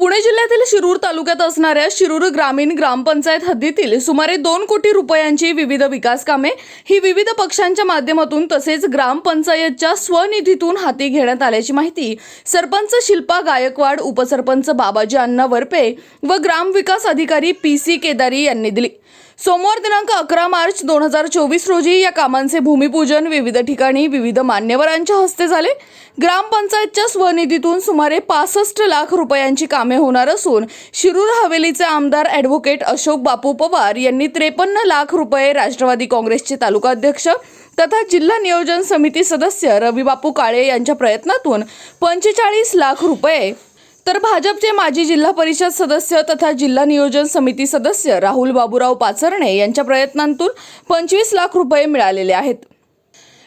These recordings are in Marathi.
पुणे जिल्ह्यातील शिरूर तालुक्यात असणाऱ्या शिरूर ग्रामीण ग्रामपंचायत हद्दीतील सुमारे दोन कोटी रुपयांची विविध विकास कामे ही विविध पक्षांच्या माध्यमातून तसेच ग्रामपंचायतच्या स्वनिधीतून हाती घेण्यात आल्याची माहिती सरपंच शिल्पा गायकवाड उपसरपंच बाबाजी अण्णा वरपे व ग्रामविकास अधिकारी पी सी केदारी यांनी दिली. सोमवार दिनांक अकरा मार्च दोन हजार चोवीस रोजी या कामांचे भूमिपूजन विविध ठिकाणी विविध मान्यवरांच्या हस्ते झाले. ग्रामपंचायतच्या स्वनिधीतून सुमारे पासष्ट लाख रुपयांची कामे होणार असून शिरूर हवेलीचे आमदार ॲडव्होकेट अशोक बापू पवार यांनी त्रेपन्न लाख रुपये राष्ट्रवादी काँग्रेसचे तालुकाध्यक्ष तथा जिल्हा नियोजन समिती सदस्य रवी बापू काळे यांच्या प्रयत्नातून पंचेचाळीस लाख रुपये तर भाजपचे माजी जिल्हा परिषद सदस्य तथा जिल्हा नियोजन समिती सदस्य राहुल बाबूराव पाचरणे यांच्या प्रयत्नांतून पंचवीस लाख रुपये मिळालेले आहेत.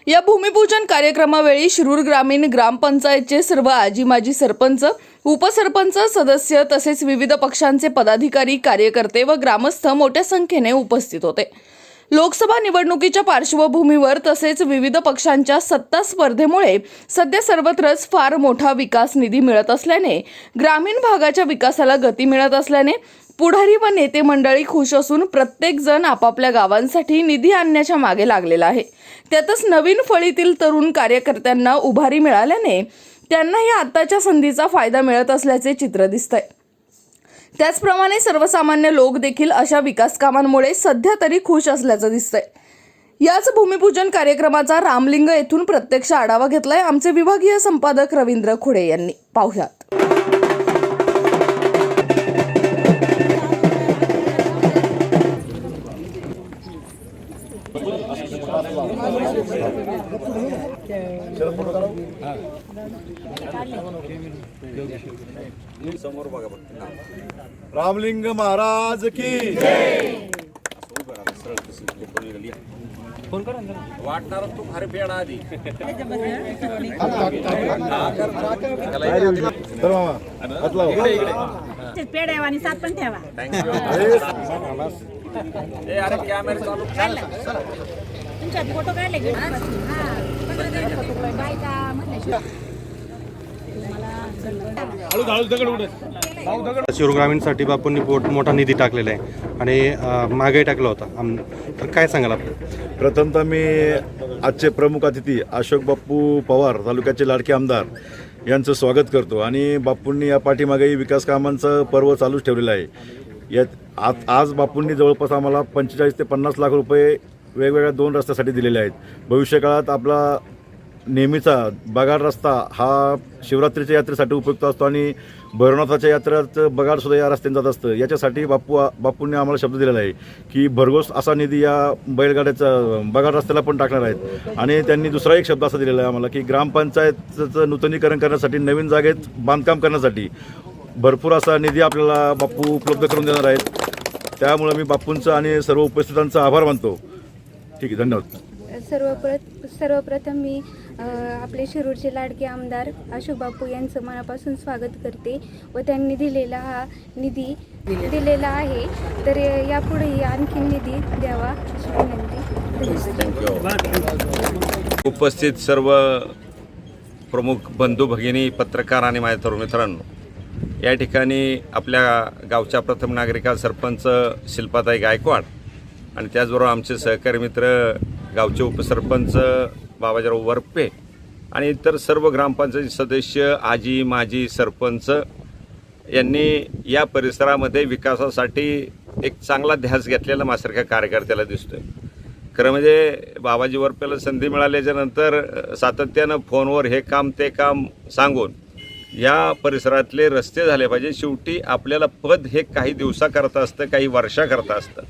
या भूमिपूजन कार्यक्रमावेळी शिरूर ग्रामीण ग्रामपंचायतचे सर्व आजी माजी सरपंच उपसरपंच सदस्य तसेच विविध पक्षांचे पदाधिकारी कार्यकर्ते व ग्रामस्थ मोठ्या संख्येने उपस्थित होते. लोकसभा निवडणुकीच्या पार्श्वभूमीवर तसेच विविध पक्षांच्या सत्ता स्पर्धेमुळे सध्या सर्वत्रच फार मोठा विकास निधी मिळत असल्याने ग्रामीण भागाच्या विकासाला गती मिळत असल्याने पुढारी व नेते मंडळी खुश असून प्रत्येक जण आपापल्या गावांसाठी निधी आणण्याच्या मागे लागलेला आहे. त्यातच नवीन फळीतील तरुण कार्यकर्त्यांना उभारी मिळाल्याने त्यांनाही आताच्या संधीचा फायदा मिळत असल्याचे चित्र दिसतंय. त्याचप्रमाणे सर्वसामान्य लोक देखील अशा विकास कामांमुळे सध्या तरी खुश असल्याचं दिसतंय. याच भूमिपूजन कार्यक्रमाचा रामलिंग येथून प्रत्यक्ष आढावा घेतलाय आमचे विभागीय संपादक रवींद्र खुडे यांनी. पाहुयात. समोर बघा फक्त रामलिंग महाराज की वाटणार तू फार पेडा आधी तर आणि सात पण ठेवा ए अरे कॅमेरा चालू. तुमच्यात फोटो काढले बायका म्हटल्याशिवाय शिरूर बापूंनी पोट मोठा निधी टाकलेला आहे आणि मागे टाकला होता. आम तर काय सांगाल आपण? प्रथमतः मी आजचे प्रमुख अतिथी अशोक बाप्पू पवार तालुक्याचे लाडके आमदार यांचं स्वागत करतो. आणि बापूंनी या पाठीमागेही विकास कामांचं पर्व चालूच ठेवलेलं आहे. यात आज आज बापूंनी जवळपास आम्हाला पंचेचाळीस ते पन्नास लाख रुपये वेगवेगळ्या दोन रस्त्यासाठी दिलेले आहेत. भविष्यकाळात आपला नेहमीचा बगाड रस्ता हा शिवरात्रीच्या यात्रेसाठी उपयुक्त असतो आणि भैरवनाथाच्या यात्रेत बगाडसुद्धा या रस्त्याने जात असतं. याच्यासाठी बापू बापूंनी आम्हाला शब्द दिलेला आहे की भरघोस असा निधी या बैलगाड्याचा बगाड रस्त्याला पण टाकणार आहेत. आणि त्यांनी दुसरा एक शब्द असा दिलेला आहे आम्हाला की ग्रामपंचायतचं नूतनीकरण करण्यासाठी नवीन जागेत बांधकाम करण्यासाठी भरपूर असा निधी आपल्याला बापू उपलब्ध करून देणार आहेत. त्यामुळे मी बापूंचं आणि सर्व उपस्थितांचा आभार मानतो. ठीक आहे धन्यवाद. सर्वप्र सर्वप्रथम मी आपले शिरूरचे लाडके आमदार अशोक बापू यांचं मनापासून स्वागत करते व त्यांनी दिलेला हा निधी दिलेला आहे. तर यापुढेही आणखी निधी द्यावा अशी विनंती. उपस्थित सर्व प्रमुख बंधू भगिनी पत्रकार आणि माझ्या तरुण मित्रांनो या ठिकाणी आपल्या गावच्या प्रथम नागरिका सरपंच शिल्पाताई गायकवाड आणि त्याचबरोबर आमचे सहकारी मित्र गावचे उपसरपंच बाबाजीराव वरपे आणि इतर सर्व ग्रामपंचायत सदस्य आजी माजी सरपंच यांनी या परिसरामध्ये विकासासाठी एक चांगला ध्यास घेतलेला माझ्यासारख्या कार्यकर्त्याला दिसतोय. खरं म्हणजे बाबाजी वरपेला संधी मिळाल्याच्या नंतर सातत्यानं फोनवर हे काम ते काम सांगून या परिसरातले रस्ते झाले पाहिजे. शेवटी आपल्याला पद हे काही दिवसाकरता असतं काही वर्षाकरता असतं.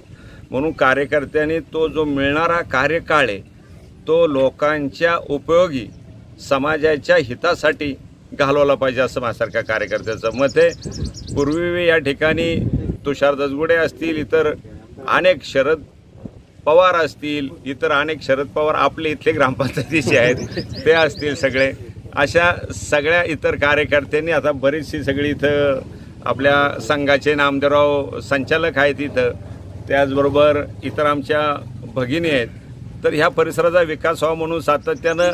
म्हणून कार्यकर्त्यांनी तो जो मिळणारा कार्यकाळ आहे तो लोकांच्या उपयोगी समाजाच्या हितासाठी घालवला पाहिजे असं माझ्यासारख्या कार्यकर्त्याचं मत आहे. पूर्वी या ठिकाणी तुषार दसगुडे असतील इतर अनेक शरद पवार असतील इतर अनेक शरद पवार आपले इथले ग्रामपंचायतीचे आहेत ते असतील सगळे. अशा सगळ्या इतर कार्यकर्त्यांनी आता बरीचशी सगळी इथं आपल्या संघाचे नामदेवराव संचालक आहेत इथं. त्याचबरोबर इतर आमच्या भगिनी आहेत. तर ह्या परिसराचा विकास व्हावा म्हणून सातत्यानं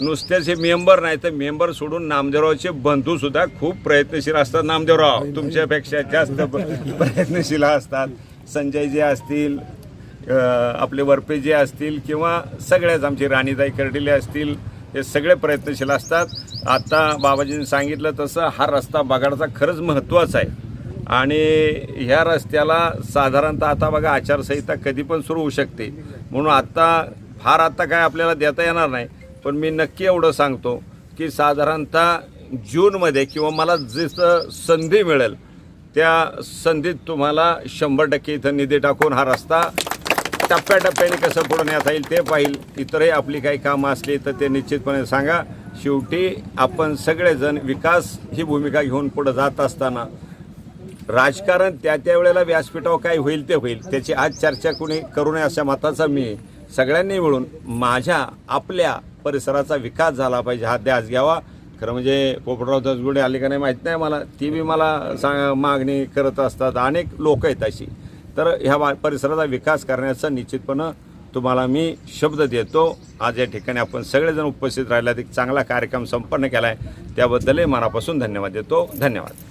नुसतेच हे मेंबर नाही तर मेंबर सोडून नामदेवरावचे बंधू सुद्धा खूप प्रयत्नशील असतात. नामदेवराव तुमच्यापेक्षा जास्त प्रयत्नशील असतात. संजयजी असतील अ, आपले वरपेजी असतील किंवा सगळ्याच आमचे राणीताई कर्डिले असतील हे सगळे प्रयत्नशील असतात. आता बाबाजींनी सांगितलं तसं हा रस्ता बगाडचा खरंच महत्त्वाचा आहे. आणि ह्या रस्त्याला साधारणतः आता बघा आचारसंहिता कधी पण सुरू होऊ शकते. म्हणून आत्ता फार आत्ता काय आपल्याला देता येणार नाही. पण मी नक्की एवढं सांगतो की साधारणतः जूनमध्ये किंवा मला जिथं संधी मिळेल त्या संधीत तुम्हाला शंभर टक्के इथं निधी टाकून हा रस्ता टप्प्याटप्प्याने कसं पुढे नेता येईल ते पाहिजे इतरही आपली काही कामं असली तर ते निश्चितपणे सांगा. शेवटी आपण सगळेजण विकास ही भूमिका घेऊन पुढे जात असताना राजकारण त्या त्या वेळेला व्यासपीठावर काय होईल ते होईल. त्याची आज चर्चा कुणी करू नये अशा मताचा मी सगळ्यांनी मिळून माझ्या आपल्या परिसराचा विकास झाला पाहिजे हा ध्यास घ्यावा. खरं म्हणजे पोपटराव दसगुडे आले का नाही माहीत नाही मला. ती बी मला सांग मागणी करत असतात. अनेक लोक आहेत अशी. तर ह्या परिसराचा विकास करण्याचा निश्चितपणं तुम्हाला मी शब्द देतो. आज या ठिकाणी आपण सगळेजण उपस्थित राहिल्यात एक चांगला कार्यक्रम संपन्न केला आहे त्याबद्दलही मनापासून धन्यवाद देतो. धन्यवाद.